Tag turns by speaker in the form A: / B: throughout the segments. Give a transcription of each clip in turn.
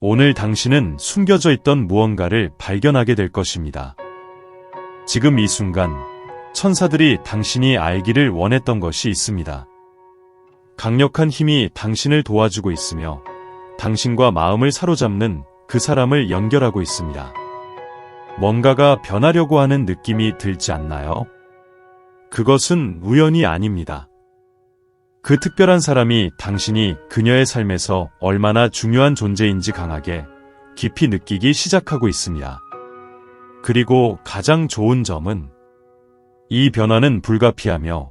A: 오늘 당신은 숨겨져 있던 무언가를 발견하게 될 것입니다. 지금 이 순간 천사들이 당신이 알기를 원했던 것이 있습니다. 강력한 힘이 당신을 도와주고 있으며 당신과 마음을 사로잡는 그 사람을 연결하고 있습니다. 뭔가가 변하려고 하는 느낌이 들지 않나요? 그것은 우연이 아닙니다. 그 특별한 사람이 당신이 그녀의 삶에서 얼마나 중요한 존재인지 강하게 깊이 느끼기 시작하고 있습니다. 그리고 가장 좋은 점은 이 변화는 불가피하며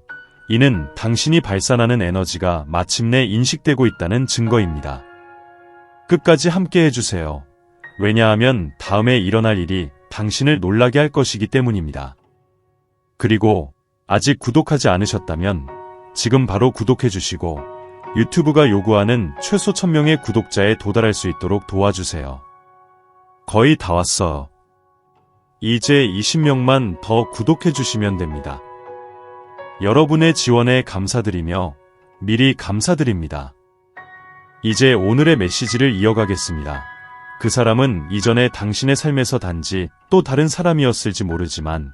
A: 이는 당신이 발산하는 에너지가 마침내 인식되고 있다는 증거입니다. 끝까지 함께 해주세요. 왜냐하면 다음에 일어날 일이 당신을 놀라게 할 것이기 때문입니다. 그리고 아직 구독하지 않으셨다면 지금 바로 구독해 주시고 유튜브가 요구하는 최소 1000명의 구독자에 도달할 수 있도록 도와주세요. 거의 다 왔어요. 이제 20명만 더 구독해 주시면 됩니다. 여러분의 지원에 감사드리며 미리 감사드립니다. 이제 오늘의 메시지를 이어가겠습니다. 그 사람은 이전에 당신의 삶에서 단지 또 다른 사람이었을지 모르지만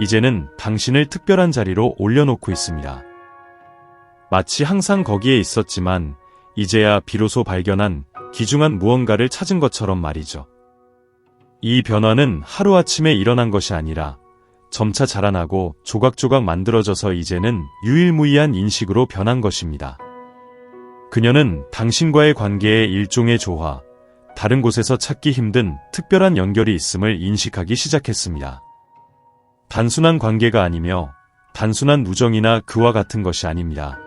A: 이제는 당신을 특별한 자리로 올려놓고 있습니다. 마치 항상 거기에 있었지만 이제야 비로소 발견한 기중한 무언가를 찾은 것처럼 말이죠. 이 변화는 하루아침에 일어난 것이 아니라 점차 자라나고 조각조각 만들어져서 이제는 유일무이한 인식으로 변한 것입니다. 그녀는 당신과의 관계에 일종의 조화, 다른 곳에서 찾기 힘든 특별한 연결이 있음을 인식하기 시작했습니다. 단순한 관계가 아니며 단순한 우정이나 그와 같은 것이 아닙니다.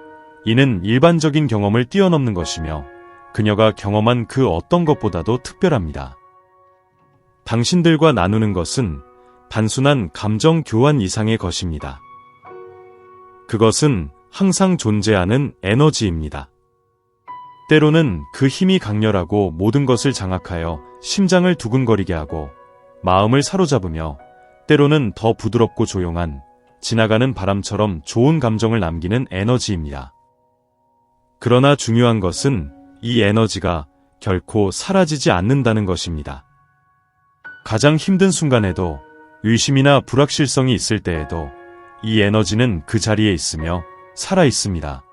A: 이는 일반적인 경험을 뛰어넘는 것이며 그녀가 경험한 그 어떤 것보다도 특별합니다. 당신들과 나누는 것은 단순한 감정 교환 이상의 것입니다. 그것은 항상 존재하는 에너지입니다. 때로는 그 힘이 강렬하고 모든 것을 장악하여 심장을 두근거리게 하고 마음을 사로잡으며 때로는 더 부드럽고 조용한 지나가는 바람처럼 좋은 감정을 남기는 에너지입니다. 그러나 중요한 것은 이 에너지가 결코 사라지지 않는다는 것입니다. 가장 힘든 순간에도 의심이나 불확실성이 있을 때에도 이 에너지는 그 자리에 있으며 살아 있습니다.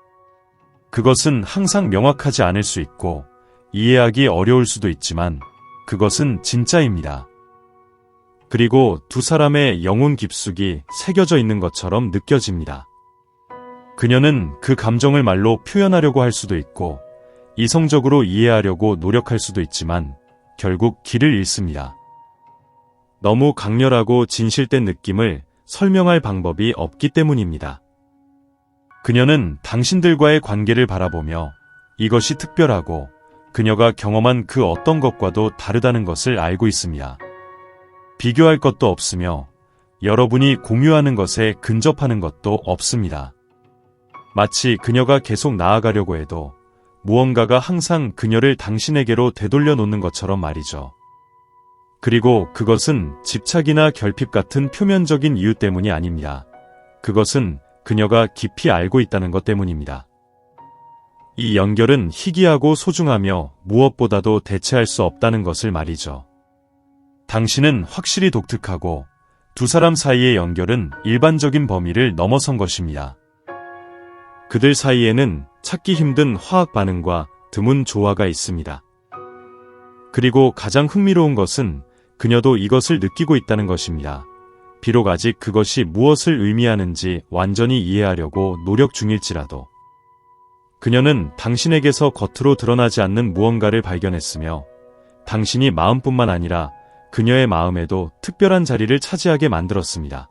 A: 그것은 항상 명확하지 않을 수 있고 이해하기 어려울 수도 있지만 그것은 진짜입니다. 그리고 두 사람의 영혼 깊숙이 새겨져 있는 것처럼 느껴집니다. 그녀는 그 감정을 말로 표현하려고 할 수도 있고 이성적으로 이해하려고 노력할 수도 있지만 결국 길을 잃습니다. 너무 강렬하고 진실된 느낌을 설명할 방법이 없기 때문입니다. 그녀는 당신들과의 관계를 바라보며 이것이 특별하고 그녀가 경험한 그 어떤 것과도 다르다는 것을 알고 있습니다. 비교할 것도 없으며 여러분이 공유하는 것에 근접하는 것도 없습니다. 마치 그녀가 계속 나아가려고 해도 무언가가 항상 그녀를 당신에게로 되돌려 놓는 것처럼 말이죠. 그리고 그것은 집착이나 결핍 같은 표면적인 이유 때문이 아닙니다. 그것은 그녀가 깊이 알고 있다는 것 때문입니다. 이 연결은 희귀하고 소중하며 무엇보다도 대체할 수 없다는 것을 말이죠. 당신은 확실히 독특하고 두 사람 사이의 연결은 일반적인 범위를 넘어선 것입니다. 그들 사이에는 찾기 힘든 화학 반응과 드문 조화가 있습니다. 그리고 가장 흥미로운 것은 그녀도 이것을 느끼고 있다는 것입니다. 비록 아직 그것이 무엇을 의미하는지 완전히 이해하려고 노력 중일지라도 그녀는 당신에게서 겉으로 드러나지 않는 무언가를 발견했으며 당신이 마음뿐만 아니라 그녀의 마음에도 특별한 자리를 차지하게 만들었습니다.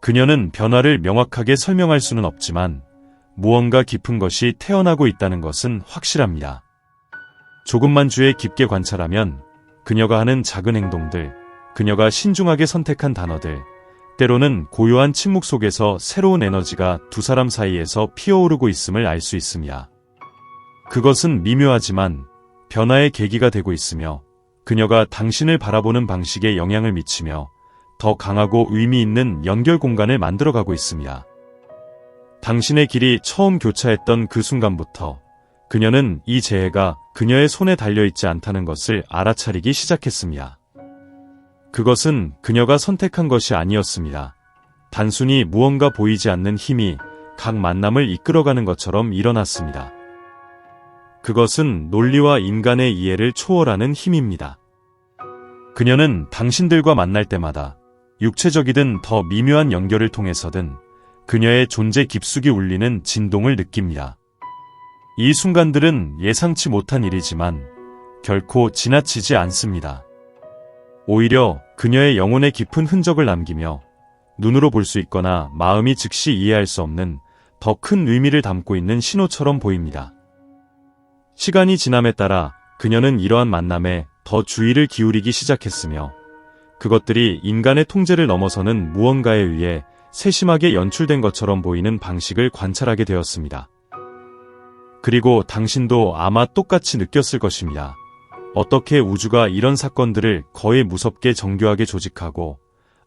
A: 그녀는 변화를 명확하게 설명할 수는 없지만 무언가 깊은 것이 태어나고 있다는 것은 확실합니다. 조금만 주에 깊게 관찰하면 그녀가 하는 작은 행동들, 그녀가 신중하게 선택한 단어들, 때로는 고요한 침묵 속에서 새로운 에너지가 두 사람 사이에서 피어오르고 있음을 알 수 있습니다. 그것은 미묘하지만 변화의 계기가 되고 있으며 그녀가 당신을 바라보는 방식에 영향을 미치며 더 강하고 의미 있는 연결 공간을 만들어가고 있습니다. 당신의 길이 처음 교차했던 그 순간부터 그녀는 이 재해가 그녀의 손에 달려있지 않다는 것을 알아차리기 시작했습니다. 그것은 그녀가 선택한 것이 아니었습니다. 단순히 무언가 보이지 않는 힘이 각 만남을 이끌어가는 것처럼 일어났습니다. 그것은 논리와 인간의 이해를 초월하는 힘입니다. 그녀는 당신들과 만날 때마다 육체적이든 더 미묘한 연결을 통해서든 그녀의 존재 깊숙이 울리는 진동을 느낍니다. 이 순간들은 예상치 못한 일이지만 결코 지나치지 않습니다. 오히려 그녀의 영혼에 깊은 흔적을 남기며 눈으로 볼 수 있거나 마음이 즉시 이해할 수 없는 더 큰 의미를 담고 있는 신호처럼 보입니다. 시간이 지남에 따라 그녀는 이러한 만남에 더 주의를 기울이기 시작했으며 그것들이 인간의 통제를 넘어서는 무언가에 의해 세심하게 연출된 것처럼 보이는 방식을 관찰하게 되었습니다. 그리고 당신도 아마 똑같이 느꼈을 것입니다. 어떻게 우주가 이런 사건들을 거의 무섭게 정교하게 조직하고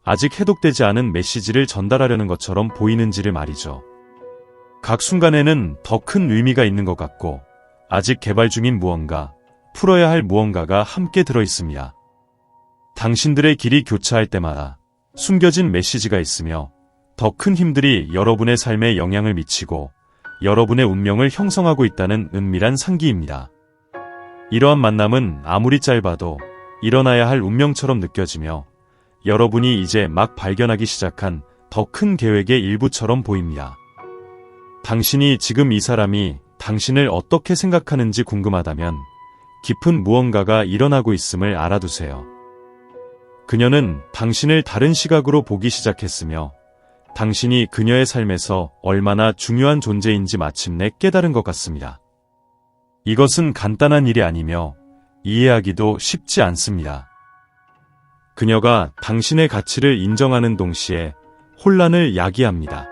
A: 아직 해독되지 않은 메시지를 전달하려는 것처럼 보이는지를 말이죠. 각 순간에는 더 큰 의미가 있는 것 같고 아직 개발 중인 무언가, 풀어야 할 무언가가 함께 들어 있습니다. 당신들의 길이 교차할 때마다 숨겨진 메시지가 있으며 더 큰 힘들이 여러분의 삶에 영향을 미치고 여러분의 운명을 형성하고 있다는 은밀한 상기입니다. 이러한 만남은 아무리 짧아도 일어나야 할 운명처럼 느껴지며 여러분이 이제 막 발견하기 시작한 더 큰 계획의 일부처럼 보입니다. 당신이 지금 이 사람이 당신을 어떻게 생각하는지 궁금하다면 깊은 무언가가 일어나고 있음을 알아두세요. 그녀는 당신을 다른 시각으로 보기 시작했으며 당신이 그녀의 삶에서 얼마나 중요한 존재인지 마침내 깨달은 것 같습니다. 이것은 간단한 일이 아니며 이해하기도 쉽지 않습니다. 그녀가 당신의 가치를 인정하는 동시에 혼란을 야기합니다.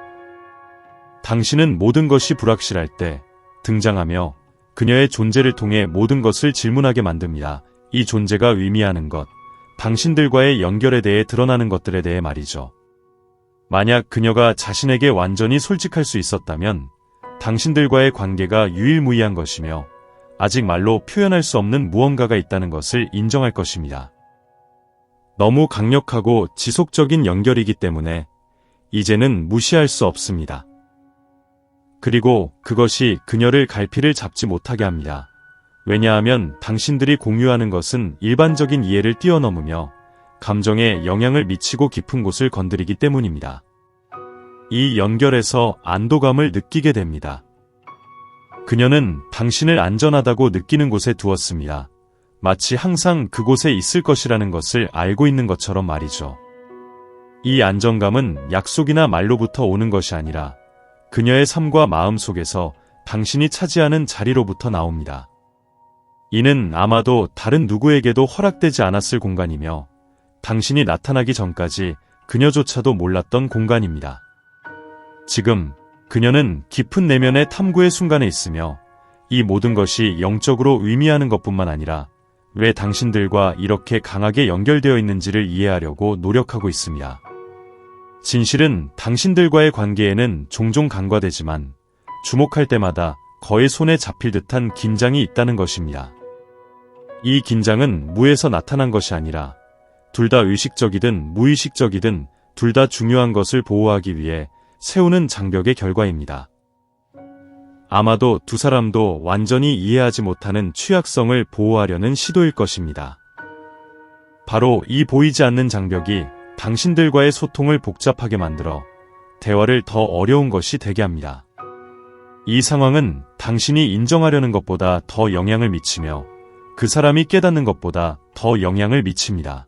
A: 당신은 모든 것이 불확실할 때 등장하며 그녀의 존재를 통해 모든 것을 질문하게 만듭니다. 이 존재가 의미하는 것, 당신들과의 연결에 대해 드러나는 것들에 대해 말이죠. 만약 그녀가 자신에게 완전히 솔직할 수 있었다면 당신들과의 관계가 유일무이한 것이며 아직 말로 표현할 수 없는 무언가가 있다는 것을 인정할 것입니다. 너무 강력하고 지속적인 연결이기 때문에 이제는 무시할 수 없습니다. 그리고 그것이 그녀를 갈피를 잡지 못하게 합니다. 왜냐하면 당신들이 공유하는 것은 일반적인 이해를 뛰어넘으며 감정에 영향을 미치고 깊은 곳을 건드리기 때문입니다. 이 연결에서 안도감을 느끼게 됩니다. 그녀는 당신을 안전하다고 느끼는 곳에 두었습니다. 마치 항상 그곳에 있을 것이라는 것을 알고 있는 것처럼 말이죠. 이 안정감은 약속이나 말로부터 오는 것이 아니라 그녀의 삶과 마음 속에서 당신이 차지하는 자리로부터 나옵니다. 이는 아마도 다른 누구에게도 허락되지 않았을 공간이며 당신이 나타나기 전까지 그녀조차도 몰랐던 공간입니다. 지금 그녀는 깊은 내면의 탐구의 순간에 있으며 이 모든 것이 영적으로 의미하는 것뿐만 아니라 왜 당신들과 이렇게 강하게 연결되어 있는지를 이해하려고 노력하고 있습니다. 진실은 당신들과의 관계에는 종종 간과되지만 주목할 때마다 거의 손에 잡힐 듯한 긴장이 있다는 것입니다. 이 긴장은 무에서 나타난 것이 아니라 둘 다 의식적이든 무의식적이든 둘 다 중요한 것을 보호하기 위해 세우는 장벽의 결과입니다. 아마도 두 사람도 완전히 이해하지 못하는 취약성을 보호하려는 시도일 것입니다. 바로 이 보이지 않는 장벽이 당신들과의 소통을 복잡하게 만들어 대화를 더 어려운 것이 되게 합니다. 이 상황은 당신이 인정하려는 것보다 더 영향을 미치며 그 사람이 깨닫는 것보다 더 영향을 미칩니다.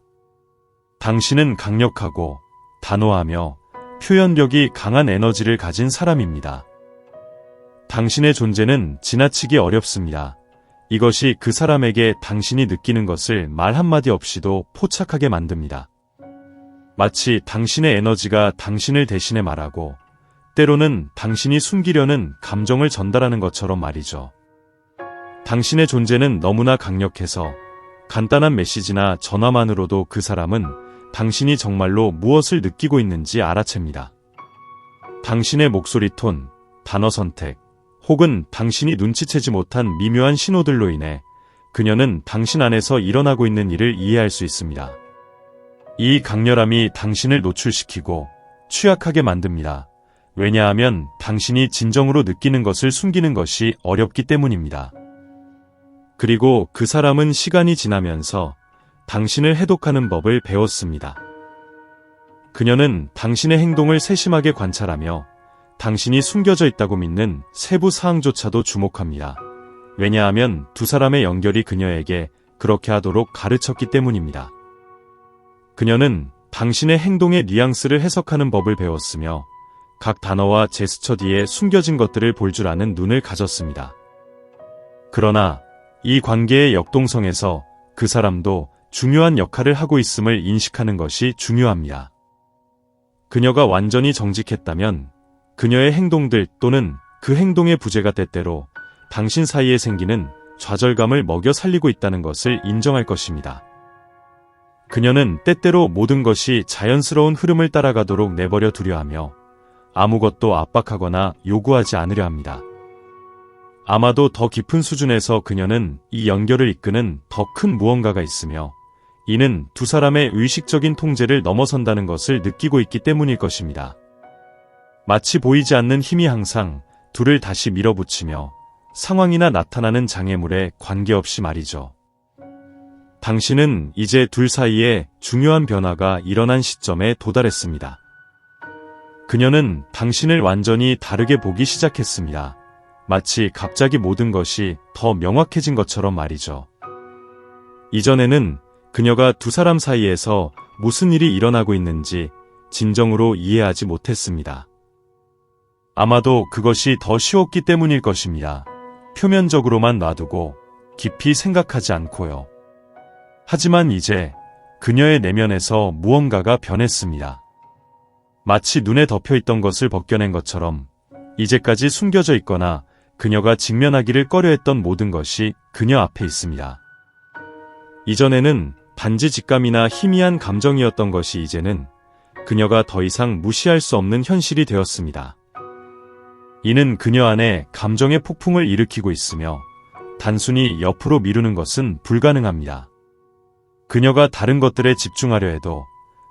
A: 당신은 강력하고 단호하며 표현력이 강한 에너지를 가진 사람입니다. 당신의 존재는 지나치기 어렵습니다. 이것이 그 사람에게 당신이 느끼는 것을 말 한마디 없이도 포착하게 만듭니다. 마치 당신의 에너지가 당신을 대신해 말하고 때로는 당신이 숨기려는 감정을 전달하는 것처럼 말이죠. 당신의 존재는 너무나 강력해서 간단한 메시지나 전화만으로도 그 사람은 당신이 정말로 무엇을 느끼고 있는지 알아챕니다. 당신의 목소리 톤, 단어 선택, 혹은 당신이 눈치채지 못한 미묘한 신호들로 인해 그녀는 당신 안에서 일어나고 있는 일을 이해할 수 있습니다. 이 강렬함이 당신을 노출시키고 취약하게 만듭니다. 왜냐하면 당신이 진정으로 느끼는 것을 숨기는 것이 어렵기 때문입니다. 그리고 그 사람은 시간이 지나면서 당신을 해독하는 법을 배웠습니다. 그녀는 당신의 행동을 세심하게 관찰하며 당신이 숨겨져 있다고 믿는 세부 사항조차도 주목합니다. 왜냐하면 두 사람의 연결이 그녀에게 그렇게 하도록 가르쳤기 때문입니다. 그녀는 당신의 행동의 뉘앙스를 해석하는 법을 배웠으며 각 단어와 제스처 뒤에 숨겨진 것들을 볼 줄 아는 눈을 가졌습니다. 그러나 이 관계의 역동성에서 그 사람도 중요한 역할을 하고 있음을 인식하는 것이 중요합니다. 그녀가 완전히 정직했다면 그녀의 행동들 또는 그 행동의 부재가 때때로 당신 사이에 생기는 좌절감을 먹여 살리고 있다는 것을 인정할 것입니다. 그녀는 때때로 모든 것이 자연스러운 흐름을 따라가도록 내버려 두려 하며 아무것도 압박하거나 요구하지 않으려 합니다. 아마도 더 깊은 수준에서 그녀는 이 연결을 이끄는 더 큰 무언가가 있으며 이는 두 사람의 의식적인 통제를 넘어선다는 것을 느끼고 있기 때문일 것입니다. 마치 보이지 않는 힘이 항상 둘을 다시 밀어붙이며 상황이나 나타나는 장애물에 관계없이 말이죠. 당신은 이제 둘 사이에 중요한 변화가 일어난 시점에 도달했습니다. 그녀는 당신을 완전히 다르게 보기 시작했습니다. 마치 갑자기 모든 것이 더 명확해진 것처럼 말이죠. 이전에는 그녀가 두 사람 사이에서 무슨 일이 일어나고 있는지 진정으로 이해하지 못했습니다. 아마도 그것이 더 쉬웠기 때문일 것입니다. 표면적으로만 놔두고 깊이 생각하지 않고요. 하지만 이제 그녀의 내면에서 무언가가 변했습니다. 마치 눈에 덮여 있던 것을 벗겨낸 것처럼 이제까지 숨겨져 있거나 그녀가 직면하기를 꺼려했던 모든 것이 그녀 앞에 있습니다. 이전에는 단지 직감이나 희미한 감정이었던 것이 이제는 그녀가 더 이상 무시할 수 없는 현실이 되었습니다. 이는 그녀 안에 감정의 폭풍을 일으키고 있으며 단순히 옆으로 미루는 것은 불가능합니다. 그녀가 다른 것들에 집중하려 해도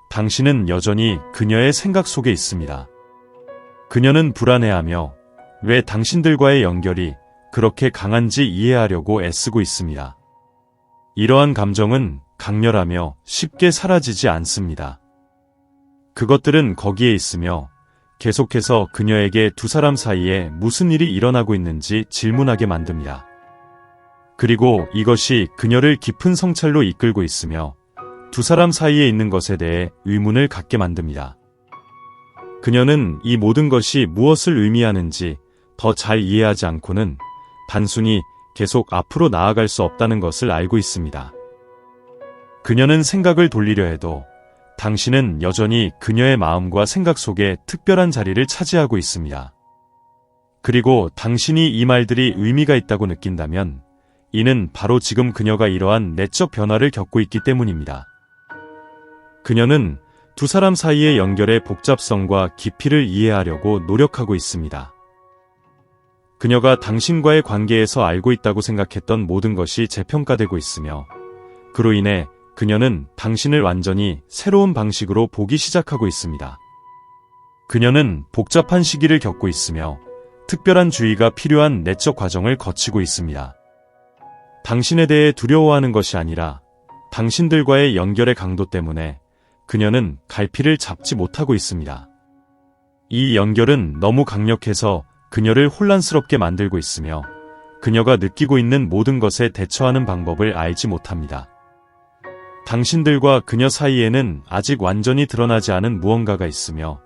A: 당신은 여전히 그녀의 생각 속에 있습니다. 그녀는 불안해하며 왜 당신들과의 연결이 그렇게 강한지 이해하려고 애쓰고 있습니다. 이러한 감정은 강렬하며 쉽게 사라지지 않습니다. 그것들은 거기에 있으며 계속해서 그녀에게 두 사람 사이에 무슨 일이 일어나고 있는지 질문하게 만듭니다. 그리고 이것이 그녀를 깊은 성찰로 이끌고 있으며 두 사람 사이에 있는 것에 대해 의문을 갖게 만듭니다. 그녀는 이 모든 것이 무엇을 의미하는지 더 잘 이해하지 않고는 단순히 계속 앞으로 나아갈 수 없다는 것을 알고 있습니다. 그녀는 생각을 돌리려 해도 당신은 여전히 그녀의 마음과 생각 속에 특별한 자리를 차지하고 있습니다. 그리고 당신이 이 말들이 의미가 있다고 느낀다면 이는 바로 지금 그녀가 이러한 내적 변화를 겪고 있기 때문입니다. 그녀는 두 사람 사이의 연결의 복잡성과 깊이를 이해하려고 노력하고 있습니다. 그녀가 당신과의 관계에서 알고 있다고 생각했던 모든 것이 재평가되고 있으며 그로 인해 그녀는 당신을 완전히 새로운 방식으로 보기 시작하고 있습니다. 그녀는 복잡한 시기를 겪고 있으며 특별한 주의가 필요한 내적 과정을 거치고 있습니다. 당신에 대해 두려워하는 것이 아니라 당신들과의 연결의 강도 때문에 그녀는 갈피를 잡지 못하고 있습니다. 이 연결은 너무 강력해서 그녀를 혼란스럽게 만들고 있으며 그녀가 느끼고 있는 모든 것에 대처하는 방법을 알지 못합니다. 당신들과 그녀 사이에는 아직 완전히 드러나지 않은 무언가가 있으며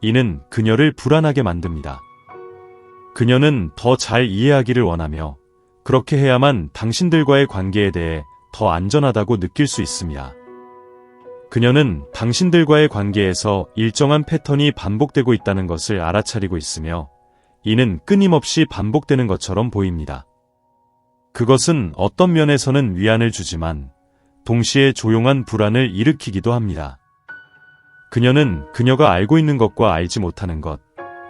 A: 이는 그녀를 불안하게 만듭니다. 그녀는 더 잘 이해하기를 원하며 그렇게 해야만 당신들과의 관계에 대해 더 안전하다고 느낄 수 있습니다. 그녀는 당신들과의 관계에서 일정한 패턴이 반복되고 있다는 것을 알아차리고 있으며 이는 끊임없이 반복되는 것처럼 보입니다. 그것은 어떤 면에서는 위안을 주지만 동시에 조용한 불안을 일으키기도 합니다. 그녀는 그녀가 알고 있는 것과 알지 못하는 것,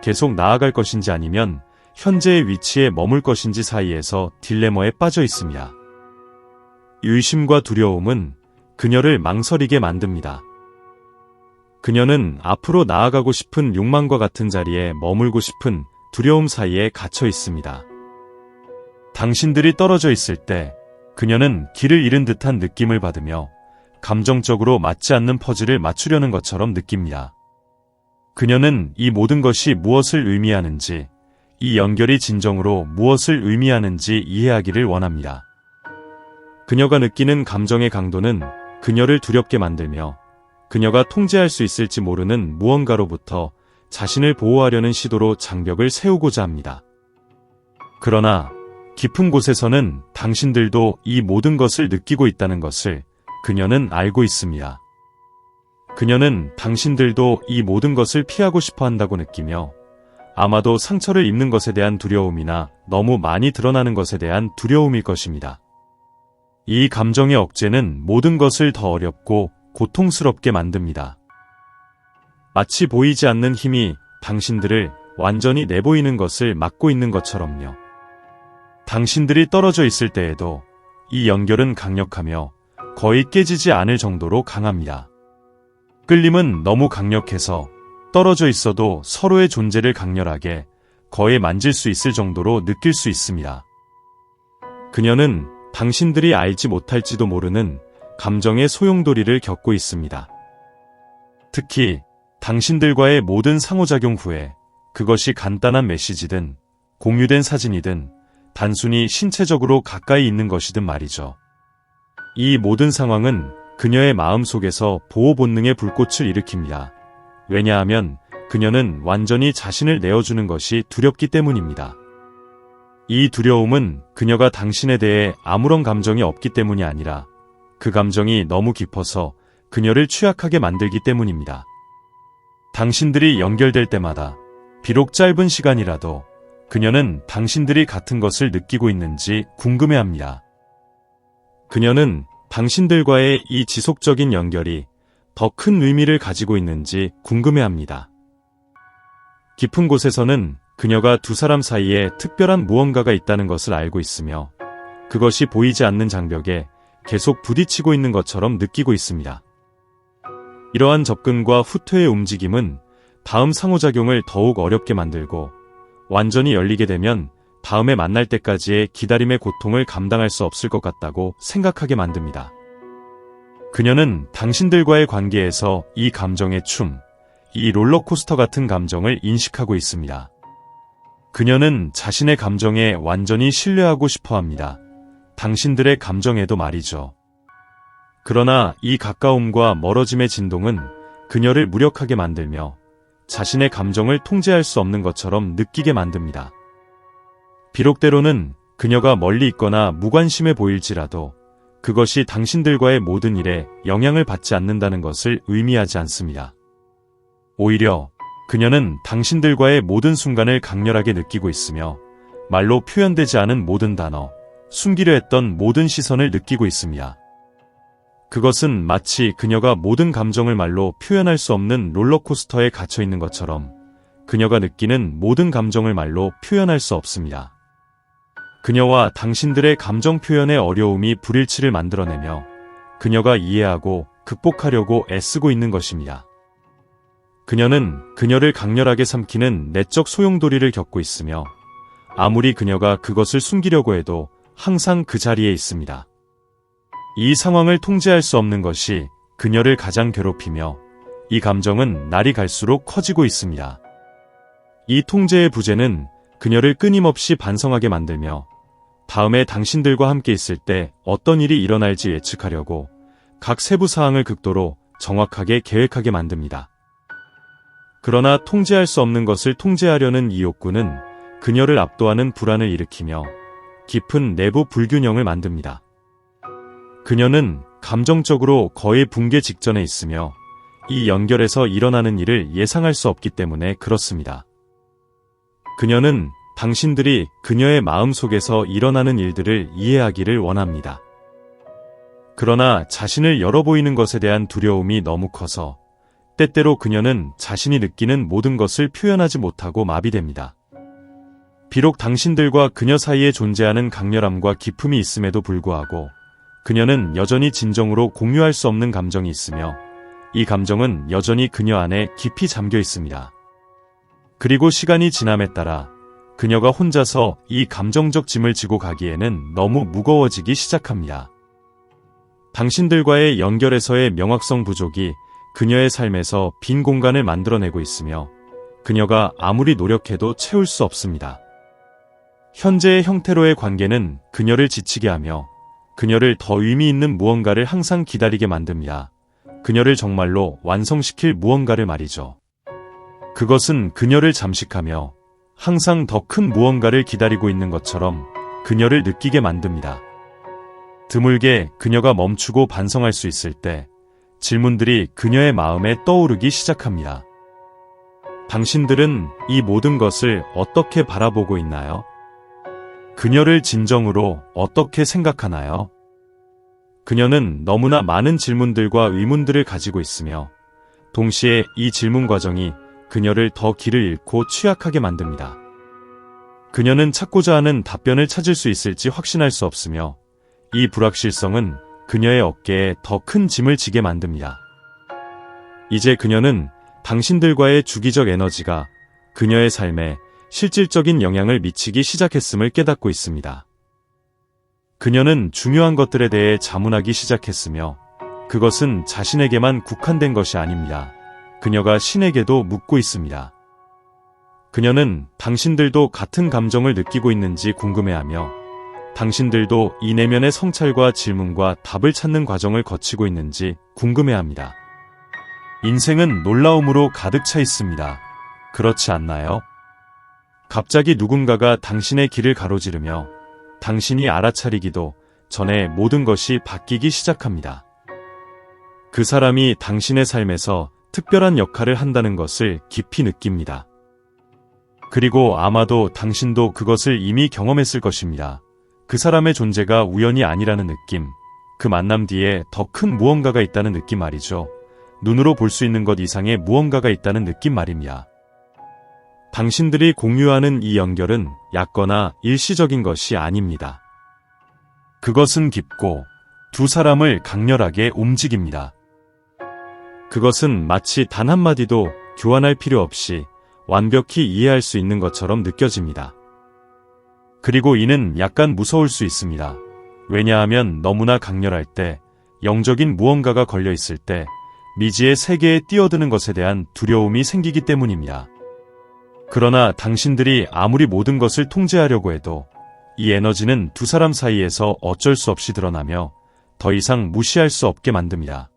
A: 계속 나아갈 것인지 아니면 현재의 위치에 머물 것인지 사이에서 딜레머에 빠져 있습니다. 의심과 두려움은 그녀를 망설이게 만듭니다. 그녀는 앞으로 나아가고 싶은 욕망과 같은 자리에 머물고 싶은 두려움 사이에 갇혀 있습니다. 당신들이 떨어져 있을 때 그녀는 길을 잃은 듯한 느낌을 받으며 감정적으로 맞지 않는 퍼즐을 맞추려는 것처럼 느낍니다. 그녀는 이 모든 것이 무엇을 의미하는지, 이 연결이 진정으로 무엇을 의미하는지 이해하기를 원합니다. 그녀가 느끼는 감정의 강도는 그녀를 두렵게 만들며 그녀가 통제할 수 있을지 모르는 무언가로부터 자신을 보호하려는 시도로 장벽을 세우고자 합니다. 그러나 깊은 곳에서는 당신들도 이 모든 것을 느끼고 있다는 것을 그녀는 알고 있습니다. 그녀는 당신들도 이 모든 것을 피하고 싶어 한다고 느끼며 아마도 상처를 입는 것에 대한 두려움이나 너무 많이 드러나는 것에 대한 두려움일 것입니다. 이 감정의 억제는 모든 것을 더 어렵고 고통스럽게 만듭니다. 마치 보이지 않는 힘이 당신들을 완전히 내보이는 것을 막고 있는 것처럼요. 당신들이 떨어져 있을 때에도 이 연결은 강력하며 거의 깨지지 않을 정도로 강합니다. 끌림은 너무 강력해서 떨어져 있어도 서로의 존재를 강렬하게 거의 만질 수 있을 정도로 느낄 수 있습니다. 그녀는 당신들이 알지 못할지도 모르는 감정의 소용돌이를 겪고 있습니다. 특히 당신들과의 모든 상호작용 후에 그것이 간단한 메시지든 공유된 사진이든 단순히 신체적으로 가까이 있는 것이든 말이죠. 이 모든 상황은 그녀의 마음 속에서 보호 본능의 불꽃을 일으킵니다. 왜냐하면 그녀는 완전히 자신을 내어주는 것이 두렵기 때문입니다. 이 두려움은 그녀가 당신에 대해 아무런 감정이 없기 때문이 아니라 그 감정이 너무 깊어서 그녀를 취약하게 만들기 때문입니다. 당신들이 연결될 때마다 비록 짧은 시간이라도 그녀는 당신들이 같은 것을 느끼고 있는지 궁금해합니다. 그녀는 당신들과의 이 지속적인 연결이 더 큰 의미를 가지고 있는지 궁금해합니다. 깊은 곳에서는 그녀가 두 사람 사이에 특별한 무언가가 있다는 것을 알고 있으며 그것이 보이지 않는 장벽에 계속 부딪히고 있는 것처럼 느끼고 있습니다. 이러한 접근과 후퇴의 움직임은 다음 상호작용을 더욱 어렵게 만들고 완전히 열리게 되면 다음에 만날 때까지의 기다림의 고통을 감당할 수 없을 것 같다고 생각하게 만듭니다. 그녀는 당신들과의 관계에서 이 감정의 춤, 이 롤러코스터 같은 감정을 인식하고 있습니다. 그녀는 자신의 감정에 완전히 신뢰하고 싶어 합니다. 당신들의 감정에도 말이죠. 그러나 이 가까움과 멀어짐의 진동은 그녀를 무력하게 만들며 자신의 감정을 통제할 수 없는 것처럼 느끼게 만듭니다. 비록 때로는 그녀가 멀리 있거나 무관심해 보일지라도 그것이 당신들과의 모든 일에 영향을 받지 않는다는 것을 의미하지 않습니다. 오히려 그녀는 당신들과의 모든 순간을 강렬하게 느끼고 있으며 말로 표현되지 않은 모든 단어, 숨기려 했던 모든 시선을 느끼고 있습니다. 그것은 마치 그녀가 모든 감정을 말로 표현할 수 없는 롤러코스터에 갇혀 있는 것처럼 그녀가 느끼는 모든 감정을 말로 표현할 수 없습니다. 그녀와 당신들의 감정 표현의 어려움이 불일치를 만들어내며 그녀가 이해하고 극복하려고 애쓰고 있는 것입니다. 그녀는 그녀를 강렬하게 삼키는 내적 소용돌이를 겪고 있으며 아무리 그녀가 그것을 숨기려고 해도 항상 그 자리에 있습니다. 이 상황을 통제할 수 없는 것이 그녀를 가장 괴롭히며 이 감정은 날이 갈수록 커지고 있습니다. 이 통제의 부재는 그녀를 끊임없이 반성하게 만들며 다음에 당신들과 함께 있을 때 어떤 일이 일어날지 예측하려고 각 세부 사항을 극도로 정확하게 계획하게 만듭니다. 그러나 통제할 수 없는 것을 통제하려는 이 욕구는 그녀를 압도하는 불안을 일으키며 깊은 내부 불균형을 만듭니다. 그녀는 감정적으로 거의 붕괴 직전에 있으며 이 연결에서 일어나는 일을 예상할 수 없기 때문에 그렇습니다. 그녀는 당신들이 그녀의 마음 속에서 일어나는 일들을 이해하기를 원합니다. 그러나 자신을 열어 보이는 것에 대한 두려움이 너무 커서 때때로 그녀는 자신이 느끼는 모든 것을 표현하지 못하고 마비됩니다. 비록 당신들과 그녀 사이에 존재하는 강렬함과 기품이 있음에도 불구하고 그녀는 여전히 진정으로 공유할 수 없는 감정이 있으며 이 감정은 여전히 그녀 안에 깊이 잠겨 있습니다. 그리고 시간이 지남에 따라 그녀가 혼자서 이 감정적 짐을 지고 가기에는 너무 무거워지기 시작합니다. 당신들과의 연결에서의 명확성 부족이 그녀의 삶에서 빈 공간을 만들어내고 있으며 그녀가 아무리 노력해도 채울 수 없습니다. 현재의 형태로의 관계는 그녀를 지치게 하며 그녀를 더 의미 있는 무언가를 항상 기다리게 만듭니다. 그녀를 정말로 완성시킬 무언가를 말이죠. 그것은 그녀를 잠식하며 항상 더 큰 무언가를 기다리고 있는 것처럼 그녀를 느끼게 만듭니다. 드물게 그녀가 멈추고 반성할 수 있을 때 질문들이 그녀의 마음에 떠오르기 시작합니다. 당신들은 이 모든 것을 어떻게 바라보고 있나요? 그녀를 진정으로 어떻게 생각하나요? 그녀는 너무나 많은 질문들과 의문들을 가지고 있으며 동시에 이 질문 과정이 그녀를 더 길을 잃고 취약하게 만듭니다. 그녀는 찾고자 하는 답변을 찾을 수 있을지 확신할 수 없으며 이 불확실성은 그녀의 어깨에 더 큰 짐을 지게 만듭니다. 이제 그녀는 당신들과의 주기적 에너지가 그녀의 삶에 실질적인 영향을 미치기 시작했음을 깨닫고 있습니다. 그녀는 중요한 것들에 대해 자문하기 시작했으며 그것은 자신에게만 국한된 것이 아닙니다. 그녀가 신에게도 묻고 있습니다. 그녀는 당신들도 같은 감정을 느끼고 있는지 궁금해하며 당신들도 이 내면의 성찰과 질문과 답을 찾는 과정을 거치고 있는지 궁금해합니다. 인생은 놀라움으로 가득 차 있습니다. 그렇지 않나요? 갑자기 누군가가 당신의 길을 가로지르며 당신이 알아차리기도 전에 모든 것이 바뀌기 시작합니다. 그 사람이 당신의 삶에서 특별한 역할을 한다는 것을 깊이 느낍니다. 그리고 아마도 당신도 그것을 이미 경험했을 것입니다. 그 사람의 존재가 우연이 아니라는 느낌, 그 만남 뒤에 더 큰 무언가가 있다는 느낌 말이죠. 눈으로 볼 수 있는 것 이상의 무언가가 있다는 느낌 말입니다. 당신들이 공유하는 이 연결은 얕거나 일시적인 것이 아닙니다. 그것은 깊고 두 사람을 강렬하게 움직입니다. 그것은 마치 단 한마디도 교환할 필요 없이 완벽히 이해할 수 있는 것처럼 느껴집니다. 그리고 이는 약간 무서울 수 있습니다. 왜냐하면 너무나 강렬할 때, 영적인 무언가가 걸려 있을 때, 미지의 세계에 뛰어드는 것에 대한 두려움이 생기기 때문입니다. 그러나 당신들이 아무리 모든 것을 통제하려고 해도 이 에너지는 두 사람 사이에서 어쩔 수 없이 드러나며 더 이상 무시할 수 없게 만듭니다.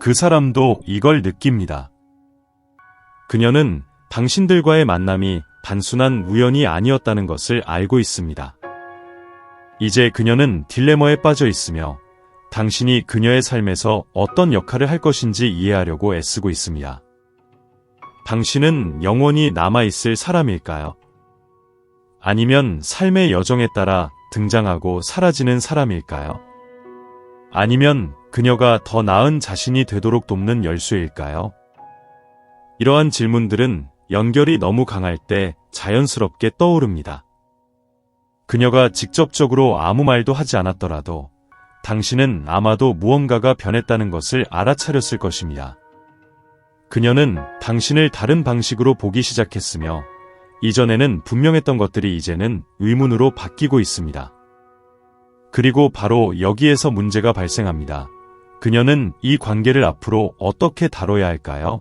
A: 그 사람도 이걸 느낍니다. 그녀는 당신들과의 만남이 단순한 우연이 아니었다는 것을 알고 있습니다. 이제 그녀는 딜레머에 빠져 있으며 당신이 그녀의 삶에서 어떤 역할을 할 것인지 이해하려고 애쓰고 있습니다. 당신은 영원히 남아있을 사람일까요? 아니면 삶의 여정에 따라 등장하고 사라지는 사람일까요? 아니면 그녀가 더 나은 자신이 되도록 돕는 열쇠일까요? 이러한 질문들은 연결이 너무 강할 때 자연스럽게 떠오릅니다. 그녀가 직접적으로 아무 말도 하지 않았더라도 당신은 아마도 무언가가 변했다는 것을 알아차렸을 것입니다. 그녀는 당신을 다른 방식으로 보기 시작했으며 이전에는 분명했던 것들이 이제는 의문으로 바뀌고 있습니다. 그리고 바로 여기에서 문제가 발생합니다. 그녀는 이 관계를 앞으로 어떻게 다뤄야 할까요?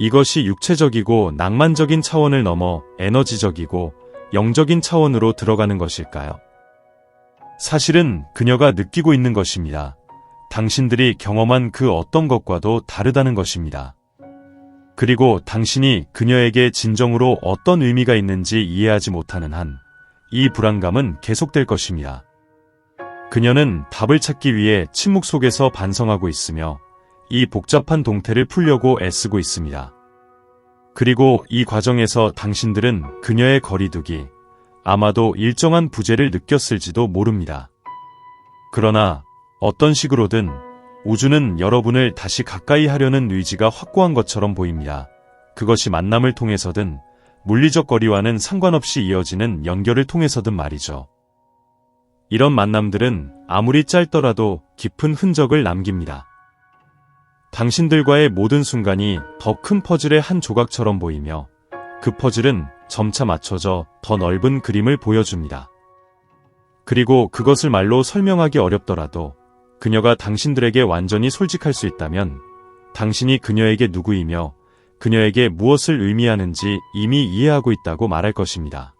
A: 이것이 육체적이고 낭만적인 차원을 넘어 에너지적이고 영적인 차원으로 들어가는 것일까요? 사실은 그녀가 느끼고 있는 것입니다. 당신들이 경험한 그 어떤 것과도 다르다는 것입니다. 그리고 당신이 그녀에게 진정으로 어떤 의미가 있는지 이해하지 못하는 한, 이 불안감은 계속될 것입니다. 그녀는 답을 찾기 위해 침묵 속에서 반성하고 있으며 이 복잡한 동태를 풀려고 애쓰고 있습니다. 그리고 이 과정에서 당신들은 그녀의 거리두기, 아마도 일정한 부재를 느꼈을지도 모릅니다. 그러나 어떤 식으로든 우주는 여러분을 다시 가까이 하려는 의지가 확고한 것처럼 보입니다. 그것이 만남을 통해서든 물리적 거리와는 상관없이 이어지는 연결을 통해서든 말이죠. 이런 만남들은 아무리 짧더라도 깊은 흔적을 남깁니다. 당신들과의 모든 순간이 더 큰 퍼즐의 한 조각처럼 보이며 그 퍼즐은 점차 맞춰져 더 넓은 그림을 보여줍니다. 그리고 그것을 말로 설명하기 어렵더라도 그녀가 당신들에게 완전히 솔직할 수 있다면 당신이 그녀에게 누구이며 그녀에게 무엇을 의미하는지 이미 이해하고 있다고 말할 것입니다.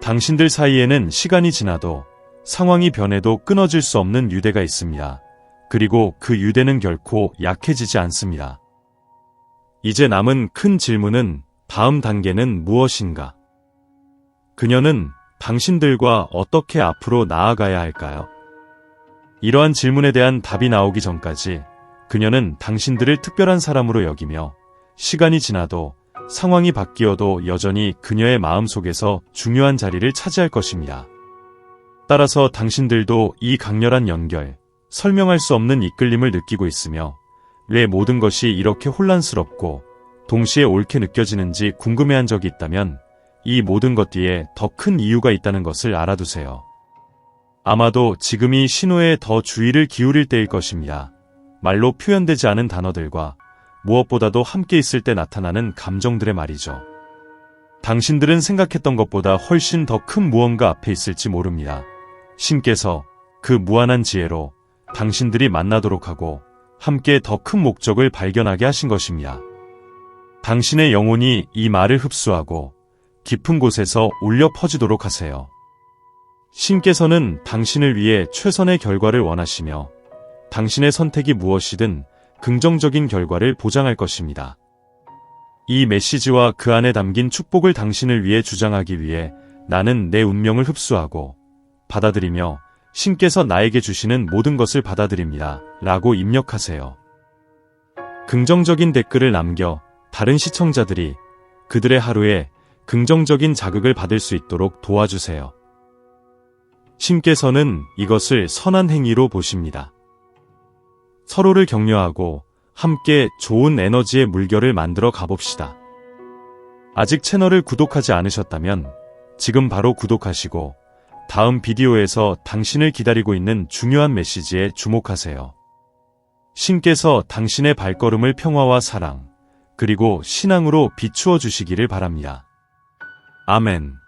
A: 당신들 사이에는 시간이 지나도 상황이 변해도 끊어질 수 없는 유대가 있습니다. 그리고 그 유대는 결코 약해지지 않습니다. 이제 남은 큰 질문은 다음 단계는 무엇인가? 그녀는 당신들과 어떻게 앞으로 나아가야 할까요? 이러한 질문에 대한 답이 나오기 전까지 그녀는 당신들을 특별한 사람으로 여기며 시간이 지나도 상황이 바뀌어도 여전히 그녀의 마음 속에서 중요한 자리를 차지할 것입니다. 따라서 당신들도 이 강렬한 연결, 설명할 수 없는 이끌림을 느끼고 있으며 왜 모든 것이 이렇게 혼란스럽고 동시에 옳게 느껴지는지 궁금해한 적이 있다면 이 모든 것 뒤에 더 큰 이유가 있다는 것을 알아두세요. 아마도 지금이 신호에 더 주의를 기울일 때일 것입니다. 말로 표현되지 않은 단어들과 무엇보다도 함께 있을 때 나타나는 감정들의 말이죠. 당신들은 생각했던 것보다 훨씬 더 큰 무언가 앞에 있을지 모릅니다. 신께서 그 무한한 지혜로 당신들이 만나도록 하고 함께 더 큰 목적을 발견하게 하신 것입니다. 당신의 영혼이 이 말을 흡수하고 깊은 곳에서 울려 퍼지도록 하세요. 신께서는 당신을 위해 최선의 결과를 원하시며 당신의 선택이 무엇이든 긍정적인 결과를 보장할 것입니다. 이 메시지와 그 안에 담긴 축복을 당신을 위해 주장하기 위해 나는 내 운명을 흡수하고 받아들이며 신께서 나에게 주시는 모든 것을 받아들입니다. 라고 입력하세요. 긍정적인 댓글을 남겨 다른 시청자들이 그들의 하루에 긍정적인 자극을 받을 수 있도록 도와주세요. 신께서는 이것을 선한 행위로 보십니다. 서로를 격려하고 함께 좋은 에너지의 물결을 만들어 가봅시다. 아직 채널을 구독하지 않으셨다면 지금 바로 구독하시고 다음 비디오에서 당신을 기다리고 있는 중요한 메시지에 주목하세요. 신께서 당신의 발걸음을 평화와 사랑, 그리고 신앙으로 비추어 주시기를 바랍니다. 아멘.